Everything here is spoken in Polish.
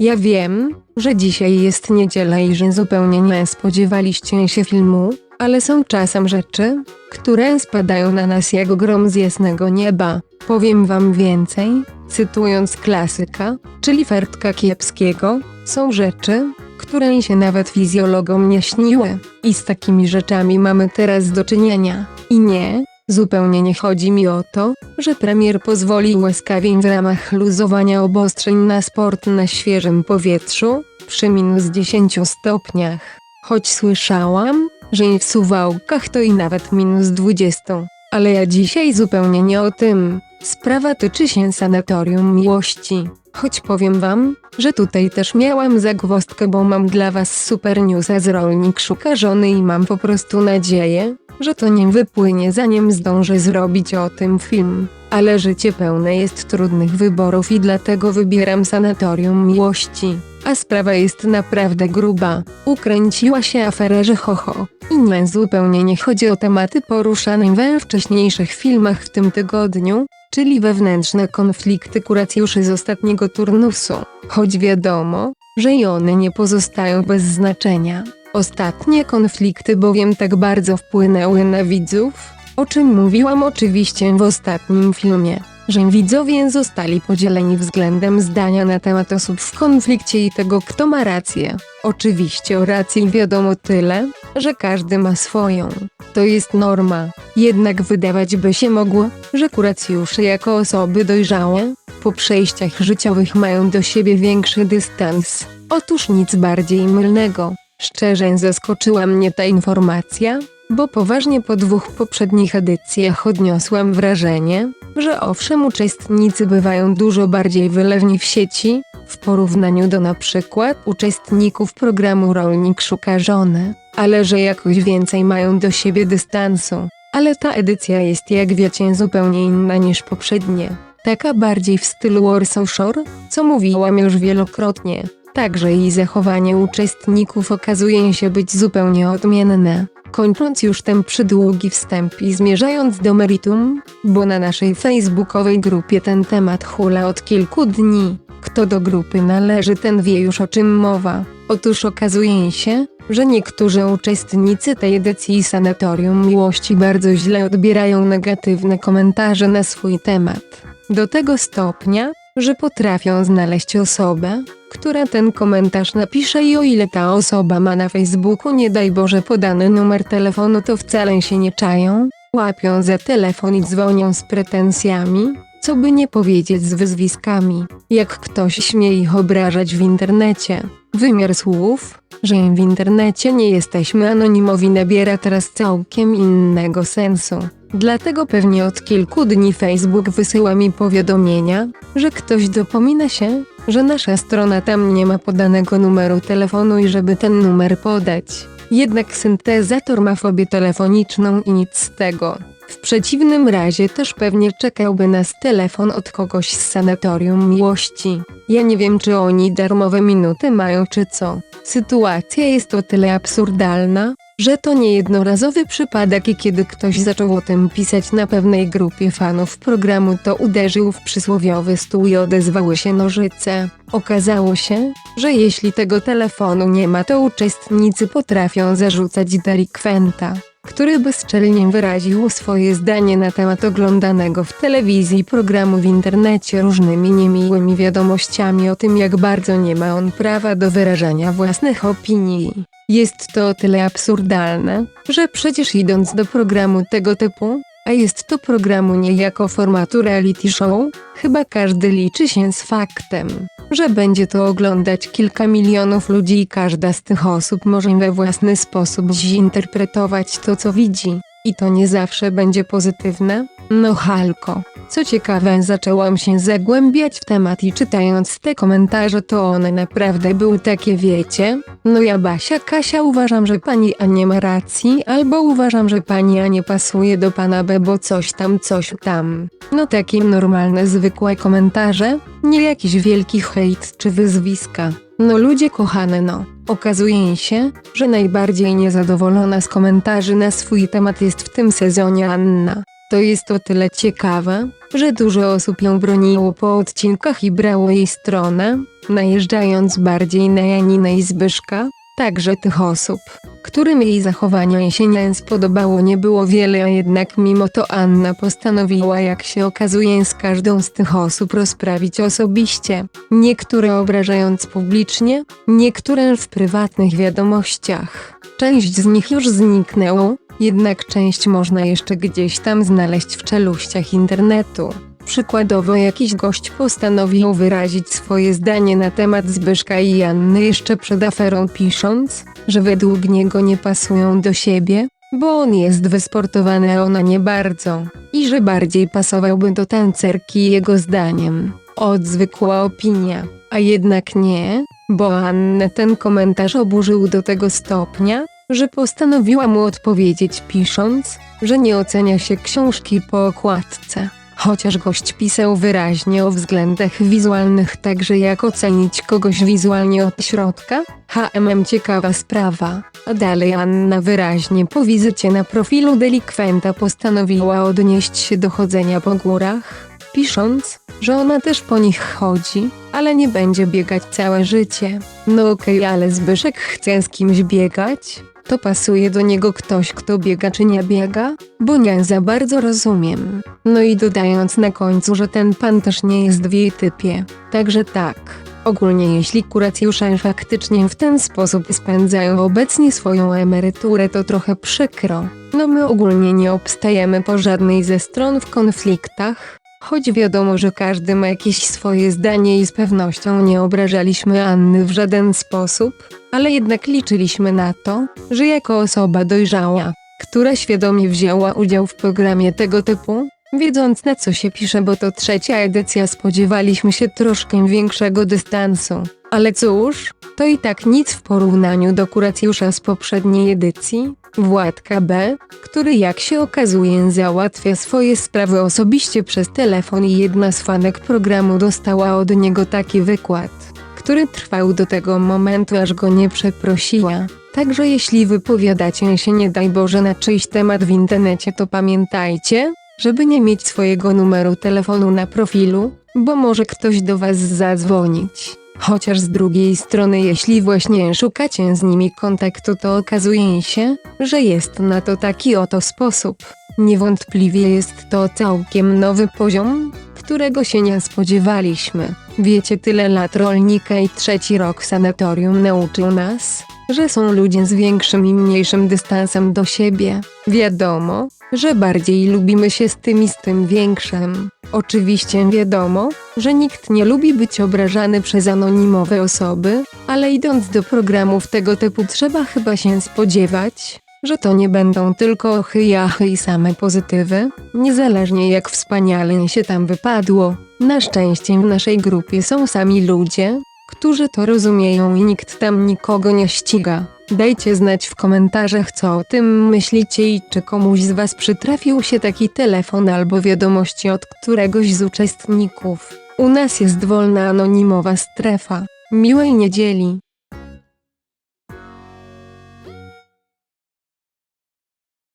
Ja wiem, że dzisiaj jest niedziela i że zupełnie nie spodziewaliście się filmu, ale są czasem rzeczy, które spadają na nas jak grom z jasnego nieba. Powiem wam więcej, cytując klasyka, czyli Fertka Kiepskiego, są rzeczy, które się nawet fizjologom nie śniły. I z takimi rzeczami mamy teraz do czynienia. I nie, zupełnie nie chodzi mi o to, że premier pozwolił łaskawiej w ramach luzowania obostrzeń na sport na świeżym powietrzu, przy minus 10 stopniach. Choć słyszałam, że i w Suwałkach to i nawet minus 20. Ale ja dzisiaj zupełnie nie o tym. Sprawa tyczy się sanatorium miłości. Choć powiem wam, że tutaj też miałam zagwozdkę, bo mam dla was super newsa z rolnik szuka żony i mam po prostu nadzieję, że to nie wypłynie zanim zdążę zrobić o tym film. Ale życie pełne jest trudnych wyborów i dlatego wybieram sanatorium miłości. A sprawa jest naprawdę gruba. Ukręciła się afererze Hoho. I nie zupełnie nie chodzi o tematy poruszane we wcześniejszych filmach w tym tygodniu, czyli wewnętrzne konflikty kuracjuszy z ostatniego turnusu. Choć wiadomo, że i one nie pozostają bez znaczenia. Ostatnie konflikty bowiem tak bardzo wpłynęły na widzów, o czym mówiłam oczywiście w ostatnim filmie, że widzowie zostali podzieleni względem zdania na temat osób w konflikcie i tego kto ma rację. Oczywiście o racji wiadomo tyle, że każdy ma swoją. To jest norma. Jednak wydawać by się mogło, że kuracjusze jako osoby dojrzałe, po przejściach życiowych mają do siebie większy dystans. Otóż nic bardziej mylnego. Szczerze zaskoczyła mnie ta informacja, bo poważnie po dwóch poprzednich edycjach odniosłam wrażenie, że owszem uczestnicy bywają dużo bardziej wylewni w sieci, w porównaniu do na przykład uczestników programu Rolnik szuka żony, ale że jakoś więcej mają do siebie dystansu. Ale ta edycja jest jak wiecie zupełnie inna niż poprzednie. Taka bardziej w stylu Warsaw Shore, co mówiłam już wielokrotnie. Także i zachowanie uczestników okazuje się być zupełnie odmienne. Kończąc już ten przydługi wstęp i zmierzając do meritum, bo na naszej facebookowej grupie ten temat hula od kilku dni. Kto do grupy należy, ten wie już o czym mowa. Otóż okazuje się, że niektórzy uczestnicy tej edycji Sanatorium Miłości bardzo źle odbierają negatywne komentarze na swój temat. Do tego stopnia, że potrafią znaleźć osobę, która ten komentarz napisze i o ile ta osoba ma na Facebooku nie daj Boże podany numer telefonu to wcale się nie czają, łapią za telefon i dzwonią z pretensjami, co by nie powiedzieć z wyzwiskami, jak ktoś śmie ich obrażać w internecie. Wymiar słów, że w internecie nie jesteśmy anonimowi nabiera teraz całkiem innego sensu. Dlatego pewnie od kilku dni Facebook wysyła mi powiadomienia, że ktoś dopomina się, że nasza strona tam nie ma podanego numeru telefonu i żeby ten numer podać. Jednak syntezator ma fobię telefoniczną i nic z tego. W przeciwnym razie też pewnie czekałby nas telefon od kogoś z sanatorium miłości. Ja nie wiem, czy oni darmowe minuty mają, czy co. Sytuacja jest o tyle absurdalna, że to nie jednorazowy przypadek i kiedy ktoś zaczął o tym pisać na pewnej grupie fanów programu, to uderzył w przysłowiowy stół i odezwały się nożyce. Okazało się, że jeśli tego telefonu nie ma, to uczestnicy potrafią zarzucać delikwenta który bezczelnie wyraził swoje zdanie na temat oglądanego w telewizji programu w internecie różnymi niemiłymi wiadomościami o tym, jak bardzo nie ma on prawa do wyrażania własnych opinii. Jest to o tyle absurdalne, że przecież idąc do programu tego typu, a jest to programu nie jako formatu reality show, chyba każdy liczy się z faktem, że będzie to oglądać kilka milionów ludzi i każda z tych osób może we własny sposób zinterpretować to co widzi. I to nie zawsze będzie pozytywne. No halko. Co ciekawe, zaczęłam się zagłębiać w temat i czytając te komentarze, to one naprawdę były takie, wiecie? No ja Basia Kasia uważam, że pani A nie ma racji, albo uważam, że pani A nie pasuje do pana B, bo coś tam, coś tam. No takie normalne, zwykłe komentarze, nie jakiś wielki hejt czy wyzwiska. No ludzie kochane no. Okazuje się, że najbardziej niezadowolona z komentarzy na swój temat jest w tym sezonie Anna. To jest o tyle ciekawe, że dużo osób ją broniło po odcinkach i brało jej stronę, najeżdżając bardziej na Janinę i Zbyszka, także tych osób, którym jej zachowanie się nie spodobało nie było wiele, a jednak mimo to Anna postanowiła jak się okazuje z każdą z tych osób rozprawić osobiście, niektóre obrażając publicznie, niektóre w prywatnych wiadomościach. Część z nich już zniknęło, jednak część można jeszcze gdzieś tam znaleźć w czeluściach internetu. Przykładowo jakiś gość postanowił wyrazić swoje zdanie na temat Zbyszka i Janny jeszcze przed aferą pisząc, że według niego nie pasują do siebie, bo on jest wysportowany a ona nie bardzo, i że bardziej pasowałby do tancerki jego zdaniem. Od zwykła opinia, a jednak nie, bo Annę ten komentarz oburzył do tego stopnia, że postanowiła mu odpowiedzieć pisząc, że nie ocenia się książki po okładce. Chociaż gość pisał wyraźnie o względach wizualnych, także jak ocenić kogoś wizualnie od środka? HMM ciekawa sprawa. A dalej Anna wyraźnie po wizycie na profilu delikwenta postanowiła odnieść się do chodzenia po górach, pisząc, że ona też po nich chodzi, ale nie będzie biegać całe życie. No okej, ale Zbyszek chce z kimś biegać? To pasuje do niego ktoś, kto biega czy nie biega? Bo nie za bardzo rozumiem. No i dodając na końcu, że ten pan też nie jest w jej typie. Także tak. Ogólnie jeśli kuracjusze faktycznie w ten sposób spędzają obecnie swoją emeryturę to trochę przykro. No my ogólnie nie obstajemy po żadnej ze stron w konfliktach, choć wiadomo, że każdy ma jakieś swoje zdanie i z pewnością nie obrażaliśmy Anny w żaden sposób, ale jednak liczyliśmy na to, że jako osoba dojrzała, która świadomie wzięła udział w programie tego typu, wiedząc na co się pisze, bo to trzecia edycja, spodziewaliśmy się troszkę większego dystansu. Ale cóż, to i tak nic w porównaniu do kuracjusza z poprzedniej edycji, Władka B, który jak się okazuje załatwia swoje sprawy osobiście przez telefon i jedna z fanek programu dostała od niego taki wykład, który trwał do tego momentu aż go nie przeprosiła. Także jeśli wypowiadacie się nie daj Boże na czyjś temat w internecie to pamiętajcie, żeby nie mieć swojego numeru telefonu na profilu, bo może ktoś do was zadzwonić. Chociaż z drugiej strony, jeśli właśnie szukacie z nimi kontaktu, to okazuje się, że jest na to taki oto sposób. Niewątpliwie jest to całkiem nowy poziom, którego się nie spodziewaliśmy. Wiecie, tyle lat rolnika i trzeci rok sanatorium nauczył nas, że są ludzie z większym i mniejszym dystansem do siebie. Wiadomo, że bardziej lubimy się z tym i z tym większym. Oczywiście wiadomo, że nikt nie lubi być obrażany przez anonimowe osoby, ale idąc do programów tego typu trzeba chyba się spodziewać, że to nie będą tylko ochy i achy i same pozytywy, niezależnie jak wspaniale się tam wypadło. Na szczęście w naszej grupie są sami ludzie, którzy to rozumieją i nikt tam nikogo nie ściga. Dajcie znać w komentarzach co o tym myślicie i czy komuś z was przytrafił się taki telefon albo wiadomości od któregoś z uczestników. U nas jest wolna anonimowa strefa. Miłej niedzieli.